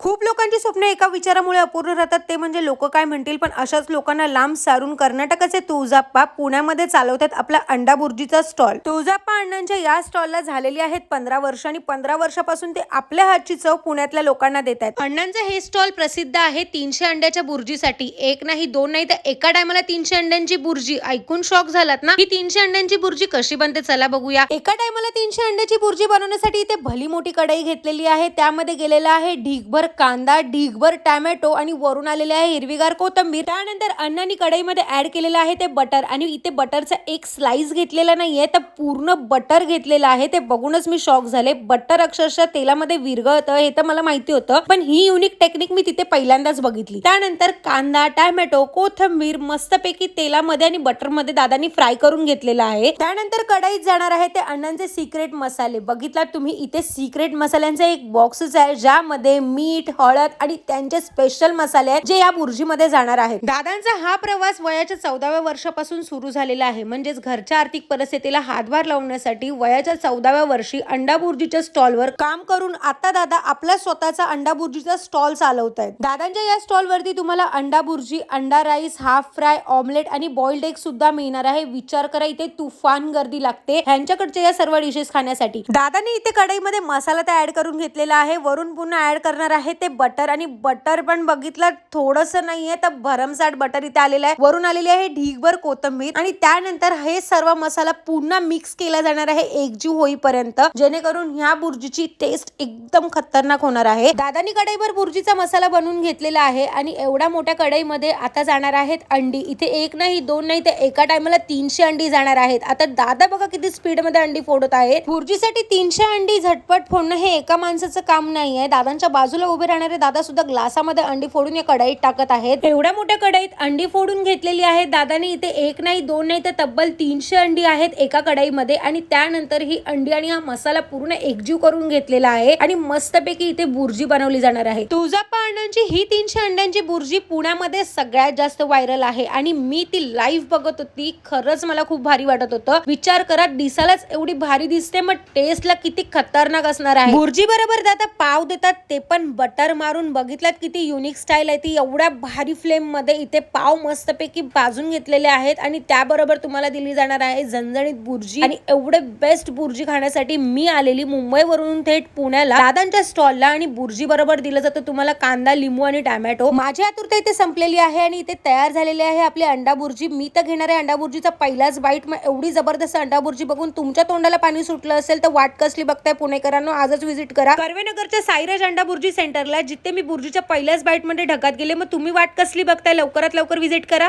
खूप लोकांची स्वप्न एका विचारामुळे अपूर्ण राहतात. ते म्हणजे लोक काय म्हणतील? पण अशाच लोकांना लांब सारून कर्नाटकाचे तुळजाप्पा पुण्यामध्ये चालवतात आपला अंडा बुर्जीचा स्टॉल. तुळजाप्पा अण्णांच्या या स्टॉलला झालेली आहेत पंधरा वर्ष आणि पंधरा वर्षापासून ते आपल्या हातची चव पुण्यातल्या लोकांना देत आहेत. अण्णांचं हे स्टॉल प्रसिद्ध आहे तीनशे अंड्याच्या बुर्जीसाठी. एक नाही दोन नाही तर एका टायमाला तीनशे अंड्यांची बुर्जी. ऐकून शॉक झालात ना? ही तीनशे अंड्यांची बुर्जी कशी बनते? चला बघूया. एका टायमाला तीनशे अंड्याची बुर्जी बनवण्यासाठी इथे भली मोठी कढई घेतलेली आहे. त्यामध्ये गेलेला आहे ढीगभर कांदा ढीगभर टॅमॅटो आणि वरून आलेले आहे हिरवीगार कोथंबीर. त्यानंतर अण्णांनी कढईमध्ये ऍड केलेलं आहे ते बटर आणि इथे बटरचा एक स्लाइस घेतलेला नाहीये तर पूर्ण बटर घेतलेलं आहे. ते बघूनच मी शॉक झाले. बटर अक्षरशः तेलामध्ये विरघळतं हे तर मला माहिती होतं. पण ही युनिक टेक्निक मी तिथे पहिल्यांदाच बघितली. त्यानंतर कांदा टॅमॅटो कोथंबीर मस्तपैकी तेलामध्ये आणि बटरमध्ये दादानी फ्राय करून घेतलेला आहे. त्यानंतर कढईत जाणार आहे ते अण्णांचे सिक्रेट मसाले. बघितला तुम्ही इथे सिक्रेट मसाल्यांचा एक बॉक्सच आहे ज्यामध्ये मीठ हळद आणि त्यांचे स्पेशल मसाले आहेत जे या बुर्जीमध्ये जाणार आहेत. दादांचा हा प्रवास वयाच्या चौदाव्या वर्षापासून सुरू झालेला आहे. म्हणजेच घरच्या आर्थिक परिस्थितीला हातभार लावण्यासाठी वयाच्या चौदाव्या वर्षी अंडा बुर्जीच्या स्टॉलवर काम करून आता दादा आपला स्वतःचा अंडा बुर्जीचा स्टॉल चालवत आहेत दादांच्या या स्टॉल वरती तुम्हाला अंडा बुर्जी अंडा राईस हाफ फ्राय ऑमलेट आणि बॉइल्ड एग सुद्धा मिळणार आहे. विचार करा इथे तुफान गर्दी लागते ह्यांच्याकडच्या या सर्व डिशेस खाण्यासाठी. दादाने इथे कढईमध्ये मसाला तर ऍड करून घेतलेला आहे. वरून पुन्हा ऍड करणार आहे ते बटर आणि बटर पण बघितलं थोडस नाहीये तर भरमसाठ बटर इथे आलेलं आहे. वरून आलेली आहे ढीगभर कोथंबीर. आणि त्यानंतर हे सर्व मसाला पुन्हा मिक्स केला जाणार आहे एकजीव होईपर्यंत. जेणेकरून ह्या बुर्जीची टेस्ट एकदम खतरनाक होणार आहे. दादानी कढईवर बुर्जीचा मसाला बनवून घेतलेला आहे. आणि एवढ्या मोठ्या कढईमध्ये आता जाणार आहेत अंडी. इथे एक नाही दोन नाही तर एका टायमाला तीनशे अंडी जाणार आहेत. आता दादा बघा किती स्पीडमध्ये अंडी फोडत आहेत. बुर्जीसाठी तीनशे अंडी झटपट फोडणं हे एका माणसाचं काम नाही आहे दादांच्या बाजूला उभे राहणारे दादा सुद्धा ग्लासामध्ये अंडी फोडून या कढाईत टाकत आहेत. एवढ्या मोठ्या कढाईत अंडी फोडून घेतलेली आहे दादाने इथे एक नाही दोन नाही तर तब्बल तीनशे अंडी आहेत एका कढाईमध्ये. आणि त्यानंतर ही अंडी आणि हा मसाला पूर्ण एकजीव करून घेतलेला आहे. आणि मस्तपैकी इथे बुर्जी बनवली जाणार आहे. तुळजाप्पा अंड्यांची ही तीनशे अंड्यांची बुर्जी पुण्यामध्ये सगळ्यात जास्त व्हायरल आहे. आणि मी ती लाईव्ह बघत होती. खरंच मला खूप भारी वाटत होतं. विचार करा दिसायलाच एवढी भारी दिसते मग टेस्टला किती खतरनाक असणार आहे. बुर्जी बरोबर दादा पाव देतात ते पण बट बटर मारून बघितलात किती युनिक स्टाईल आहे. ती एवढ्या भारी फ्लेममध्ये इथे पाव मस्तपैकी भाजून घेतलेले आहेत आणि त्याबरोबर तुम्हाला दिली जाणार आहे झणझणीत बुर्जी. आणि एवढे बेस्ट बुर्जी खाण्यासाठी मी आलेली मुंबईवरून थेट पुण्याला. दादांच्या स्टॉलला आणि बुर्जी बरोबर दिलं जातं. तुम्हाला कांदा लिंबू आणि टॅमॅटो. माझी आतुरता इथे संपलेली आहे आणि इथे तयार झालेली आहे आपली अंडा बुर्जी. मी तर घेणार आहे अंडा बुर्जीचा पहिलाच बाईट मग एवढी जबरदस्त अंडा बुर्जी बघून तुमच्या तोंडाला पाणी सुटलं असेल तर वाट कसली बघताय पुणेकरांनो. आजच व्हिजिट करा. कर्वेनगरच्या साईराज अंडा बुर्जी सेंटरला जिथे मी बुर्जीच्या पहिल्याच बाईटमध्ये ढगात गेले मग तुम्ही वाट कसली बघताय? लवकरात लवकर व्हिजिट करा.